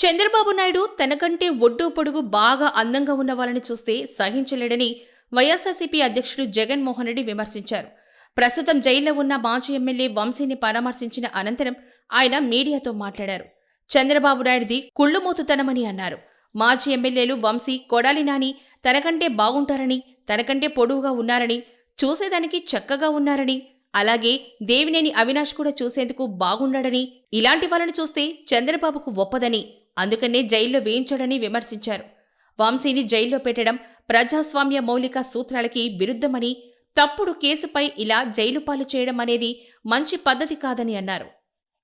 చంద్రబాబు నాయుడు తనకంటే ఒడ్డు పొడుగు బాగా అందంగా ఉన్న వాళ్ళని చూస్తే సహించలేడని వైఎస్ఆర్సీపీ అధ్యక్షుడు జగన్మోహన్ రెడ్డి విమర్శించారు. ప్రస్తుతం జైల్లో ఉన్న మాజీ ఎమ్మెల్యే వంశీని పరామర్శించిన అనంతరం ఆయన మీడియాతో మాట్లాడారు. చంద్రబాబు నాయుడుది కుళ్ళుమోతుతనమని అన్నారు. మాజీ ఎమ్మెల్యేలు వంశీ కొడాలి నాని తనకంటే బాగుంటారని తనకంటే పొడువుగా ఉన్నారని చూసేదానికి చక్కగా ఉన్నారని అలాగే దేవినేని అవినాష్ కూడా చూసేందుకు బాగున్నాడని ఇలాంటి వాళ్ళని చూస్తే చంద్రబాబుకు ఒప్పదని అందుకనే జైల్లో వేయించాడని విమర్శించారు. వంశీని జైల్లో పెట్టడం ప్రజాస్వామ్య మౌలిక సూత్రాలకి విరుద్ధమని తప్పుడు కేసుపై ఇలా జైలు పాలు చేయడం అనేది మంచి పద్ధతి కాదని అన్నారు.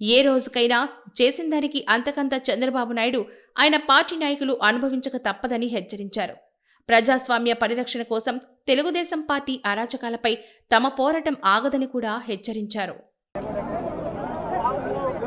ఏ రోజుకైనా చేసిన దానికి అంతకంత చంద్రబాబు నాయుడు ఆయన పార్టీ నాయకులు అనుభవించక తప్పదని హెచ్చరించారు. ప్రజాస్వామ్య పరిరక్షణ కోసం తెలుగుదేశం పార్టీ అరాచకాలపై తమ పోరాటం ఆగదని కూడా హెచ్చరించారు.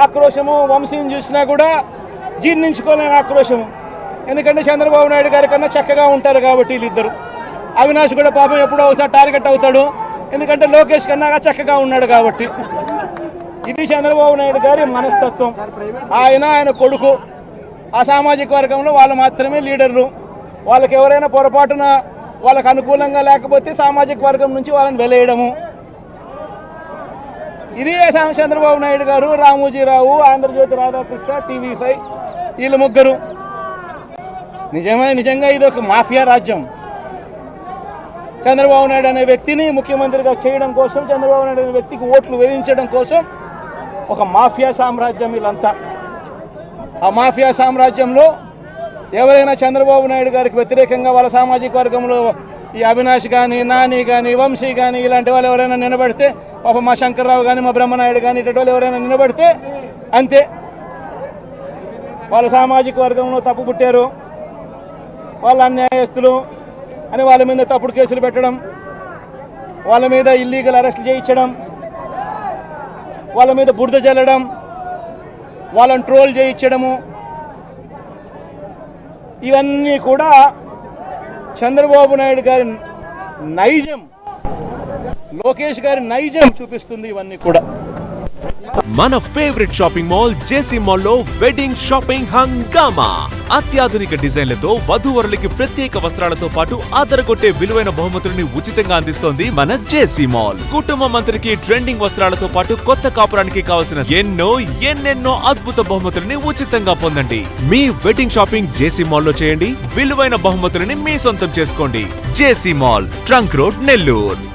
ఆక్రోశము వంశీని చూసినా కూడా జీర్ణించుకోలేని ఆక్రోశము. ఎందుకంటే చంద్రబాబు నాయుడు గారి కన్నా చక్కగా ఉంటారు కాబట్టి వీళ్ళిద్దరు. అవినాష్ కూడా పాపం ఎప్పుడో ఒకసారి టార్గెట్ అవుతాడు. ఎందుకంటే లోకేష్ కన్నా చక్కగా ఉన్నాడు కాబట్టి. ఇది చంద్రబాబు నాయుడు గారి మనస్తత్వం. ఆయన ఆయన కొడుకు. ఆ సామాజిక వర్గంలో వాళ్ళు మాత్రమే లీడర్లు. వాళ్ళకి ఎవరైనా పొరపాటున వాళ్ళకు అనుకూలంగా లేకపోతే సామాజిక వర్గం నుంచి వాళ్ళని వెలేయడము. ఇది సా- చంద్రబాబు నాయుడు గారు రామోజీరావు ఆంధ్రజ్యోతి రాధాకృష్ణ టీవీ ఫైవ్ వీళ్ళు ముగ్గురు. నిజమే నిజంగా ఇది ఒక మాఫియా రాజ్యం. చంద్రబాబు నాయుడు అనే వ్యక్తిని ముఖ్యమంత్రిగా చేయడం కోసం చంద్రబాబు నాయుడు అనే వ్యక్తికి ఓట్లు వేయించడం కోసం ఒక మాఫియా సామ్రాజ్యం వీళ్ళంతా. ఆ మాఫియా సామ్రాజ్యంలో ఎవరైనా చంద్రబాబు నాయుడు గారికి వ్యతిరేకంగా వాళ్ళ సామాజిక వర్గంలో ఈ అవినాష్ కానీ నాని కానీ వంశీ కానీ ఇలాంటి వాళ్ళు ఎవరైనా నిలబడితే పాప మా శంకర్రావు కానీ మా బ్రహ్మనాయుడు కానీ ఇటువంటి వాళ్ళు ఎవరైనా నిలబడితే అంతే. వాళ్ళు సామాజిక వర్గంలో తప్పు పుట్టారు. వాళ్ళ అన్యాయస్తులు అని వాళ్ళ మీద తప్పుడు కేసులు పెట్టడం వాళ్ళ మీద ఇల్లీగల్ అరెస్ట్ చేయించడం వాళ్ళ మీద బురద చల్లడం వాళ్ళని ట్రోల్ చేయించడము ఇవన్నీ కూడా చంద్రబాబు నాయుడు గారి నైజం లోకేష్ గారి నైజం చూపిస్తుంది ఇవన్నీ కూడా. మన ఫేవరెట్ షాపింగ్ మాల్ జేసీ మాల్లో వెడ్డింగ్ షాపింగ్ హంగామా. అత్యాధునిక డిజైన్లతో వధూవరులకి ప్రత్యేక వస్త్రాలతో పాటు ఆదరగొట్టే విలువైన బహుమతులని ఉచితంగా అందిస్తోంది మన జేసీ మాల్ కుటుంబం అంతరికి ట్రెండింగ్ వస్త్రాలతో పాటు కొత్త కాపురానికి కావలసిన ఎన్నో ఎన్నెన్నో అద్భుత బహుమతులని ఉచితంగా పొందండి. మీ వెడ్డింగ్ షాపింగ్ జేసీ మాల్లో చేయండి. విలువైన బహుమతులని మీ సొంతం చేసుకోండి. JC mall trunk road Nellore